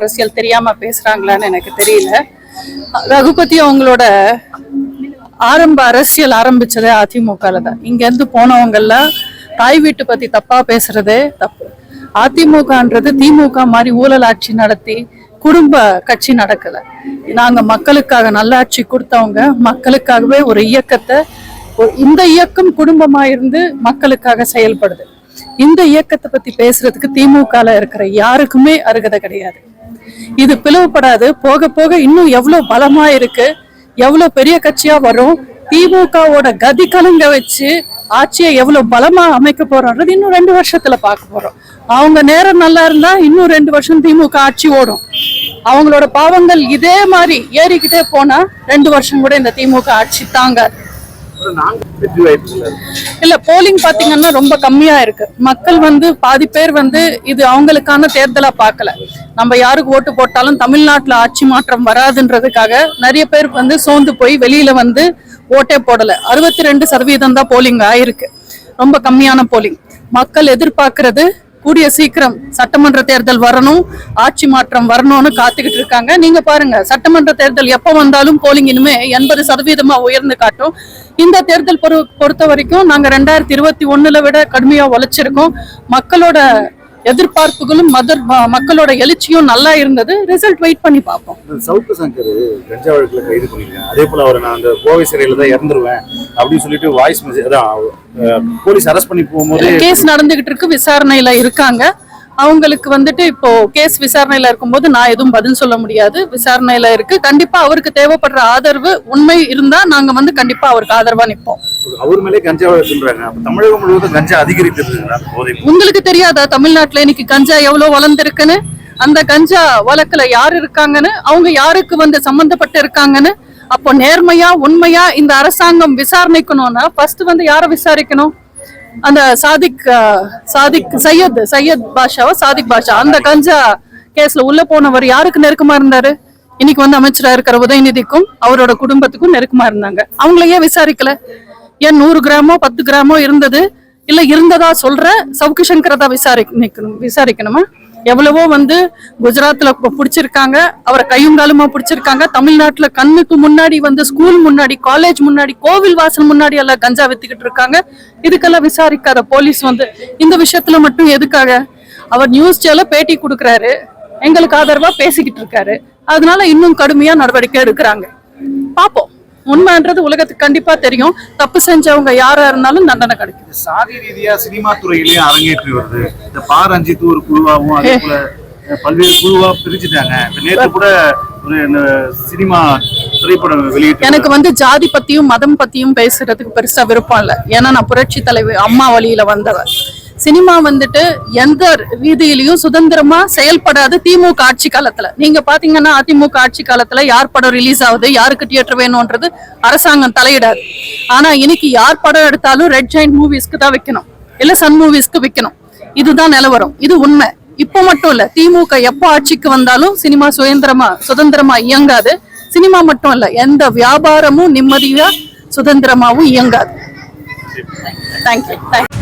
அரசியல் தெரியாம பேசுறாங்களான்னு எனக்கு தெரியல. ரகுபதி அவங்களோட ஆரம்ப அரசியல் ஆரம்பிச்சதே அதிமுகல தான். இங்க இருந்து போனவங்க எல்லாம் தாய் வீட்டு பத்தி தப்பா பேசுறதே தப்பு. அதிமுகன்றது திமுக மாதிரி ஊழல் ஆட்சி நடத்தி குடும்ப கட்சி நடக்கல. நாங்க மக்களுக்காக நல்லாட்சி கொடுத்தவங்க மக்களுக்காகவே ஒரு இயக்கத்தை இந்த இயக்கம் குடும்பமா இருந்து மக்களுக்காக செயல்படுது. இந்த இயக்கத்தை பத்தி பேசுறதுக்கு திமுகல இருக்கிற யாருக்குமே அருகதை கிடையாது. இது பிளவுபடாது. போக போக இன்னும் எவ்வளவு பலமா இருக்கு எவ்வளோ பெரிய கட்சியா வரும் திமுகவோட கதி கலங்க வச்சு ஆட்சியை எவ்வளவு பலமா அமைக்க போறோன்றது இன்னும் ரெண்டு வருஷத்துல பார்க்க போறோம். அவங்க நேரம் நல்லா இருந்தா இன்னும் ரெண்டு வருஷம் திமுக ஆட்சி ஓடும். அவங்களோட பாவங்கள் இதே மாதிரி ஏறிக்கிட்டே போனா ரெண்டு வருஷம் கூட இந்த திமுக ஆட்சி தாங்காது. இல்ல போலிங் பாத்தீங்கன்னா ரொம்ப கம்மியா இருக்கு. மக்கள் வந்து பாதி பேர் வந்து இது அவங்களுக்கான தேர்தலா பார்க்கல நம்ம யாருக்கு ஓட்டு போட்டாலும் தமிழ்நாட்டுல ஆட்சி மாற்றம் வராதுன்றதுக்காக நிறைய பேர் வந்து சோர்ந்து போய் வெளியில வந்து ஓட்டே போடல. அறுபத்தி ரெண்டு சதவீதம் தான் போலிங் ஆயிருக்கு. ரொம்ப கம்மியான போலிங் மக்கள் எதிர்பார்க்கறது கூடிய சீக்கிரம் சட்டமன்ற தேர்தல் வரணும் ஆட்சி மாற்றம் வரணும்னு காத்துக்கிட்டு இருக்காங்க. நீங்க பாருங்க சட்டமன்ற தேர்தல் எப்ப வந்தாலும் போலிங் இனிமே எண்பது சதவீதமா உயர்ந்து காட்டும். இந்த தேர்தல் பொறு பொறுத்த வரைக்கும் நாங்க ரெண்டாயிரத்தி இருபத்தி ஒண்ணுல விட கடுமையா உழைச்சிருக்கோம். மக்களோட எதிர்பார்ப்புகளும் மதர் மக்களோட எழுச்சியும் நல்லா இருந்தது. ரிசல்ட் வெயிட் பண்ணி பார்ப்போம். சவுக்கு சங்கர் கஞ்சா வழக்குல கைது பண்ணிருக்காங்க. அதே போல அவரை நான் அந்த கோவை சிறையில தான் இறந்துருவேன் அப்படின்னு சொல்லிட்டு வாய்ஸ் மெசேஜ் அதான் போலீஸ் அரெஸ்ட் பண்ணி போகும்போது கேஸ் நடந்துகிட்டு இருக்கு விசாரணையில இருக்காங்க. அவங்களுக்கு வந்துட்டு இப்போ கேஸ் விசாரணையில இருக்கும்போது நான் எதுவும் பதில் சொல்ல முடியாது. விசாரணையில இருக்கு. கண்டிப்பா அவருக்கு தேவைப்படுற ஆதரவு உண்மை இருந்தா நாங்க வந்து கண்டிப்பா அவருக்கு ஆதரவா நிப்போம். அவர் மேலே கஞ்சா சொல்றாங்க தமிழகம் முழுவதும் கஞ்சா அதிகரித்து உங்களுக்கு தெரியாதா தமிழ்நாட்டுல இன்னைக்கு கஞ்சா எவ்வளவு வளர்ந்துருக்குன்னு? அந்த கஞ்சா வழக்குல யார் இருக்காங்கன்னு? அவங்க யாருக்கு வந்து சம்பந்தப்பட்டு இருக்காங்கன்னு? அப்போ நேர்மையா உண்மையா இந்த அரசாங்கம் விசாரணைக்கணும்னா ஃபர்ஸ்ட் வந்து யாரை விசாரிக்கணும்? அந்த சாதிக் சாதிக் சையத் சையத் பாஷாவா? சாதிக் பாஷா. அந்த கஞ்சா கேஸ்ல உள்ள போனவர் யாருக்கு நெருக்கமா இருந்தாரு? இன்னைக்கு வந்து அமைச்சரா இருக்கிற உதயநிதிக்கும் அவரோட குடும்பத்துக்கும் நெருக்கமா இருந்தாங்க. அவங்கள ஏன் விசாரிக்கல? ஏன் நூறு கிராமோ பத்து கிராமோ இருந்தது? இல்ல இருந்ததா சொல்ற சவுக்கு சங்கரதா விசாரிக்கணும் விசாரிக்கணுமா? எவ்வளவோ வந்து குஜராத்ல பிடிச்சிருக்காங்க. அவரை கையும் காலுமா பிடிச்சிருக்காங்க. தமிழ்நாட்டுல கண்ணுக்கு முன்னாடி வந்து ஸ்கூல் முன்னாடி காலேஜ் முன்னாடி கோவில் வாசல் முன்னாடி எல்லாம் கஞ்சா வித்துக்கிட்டு இருக்காங்க. இதுக்கெல்லாம் விசாரிக்காத போலீஸ் வந்து இந்த விஷயத்துல மட்டும் எதுக்காக? அவர் நியூஸ் சேல பேட்டி கொடுக்குறாரு. எங்களுக்கு ஆதரவா பேசிக்கிட்டு இருக்காரு. அதனால இன்னும் கடுமையா நடவடிக்கை எடுக்கிறாங்க. பாப்போம். உண்மைன்றது உலகத்துக்கு கண்டிப்பா தெரியும். தப்பு செஞ்சவங்க யாரா இருந்தாலும் தண்டனை கிடைக்கும் இது சாதி ரீதியா சினிமா துறையிலயும் அரங்கேற்றி வருது. இந்த பா. ரஞ்சித் ஒரு குழுவாவும் அதே போல அஹ், பல்வேறு குழுவா பிரிச்சுட்டாங்க நேற்று கூட ஒரு சினிமா திரைப்படம் வெளியிட்டு எனக்கு வந்து ஜாதி பத்தியும் மதம் பத்தியும் பேசுறதுக்கு பெருசா விருப்பம் இல்ல. ஏன்னா நான் புரட்சி தலைவர் அம்மா வழியில வந்தவர் சினிமா வந்துட்டு எந்த ரீதியிலையும் சுதந்திரமா செயல்படாது திமுக ஆட்சி காலத்துல. நீங்க பாத்தீங்கன்னா அதிமுக ஆட்சி காலத்துல யார் படம் ரிலீஸ் ஆகுது யாருக்கு தியேட்டர் வேணும்ன்றது அரசாங்கம் தலையிடாது. ஆனா இன்னைக்கு யார் படம் எடுத்தாலும் ரெட் ஜெயின் மூவிஸ்க்கு தான் வைக்கணும். இல்ல சன் மூவிஸ்க்கு விற்கணும் இதுதான் நிலவரம். இது உண்மை. இப்போ மட்டும் இல்ல திமுக எப்போ ஆட்சிக்கு வந்தாலும் சினிமா சுதந்திரமா சுதந்திரமா இயங்காது. சினிமா மட்டும் இல்ல எந்த வியாபாரமும் நிம்மதியா சுதந்திரமாவும் இயங்காது. Thank you thank you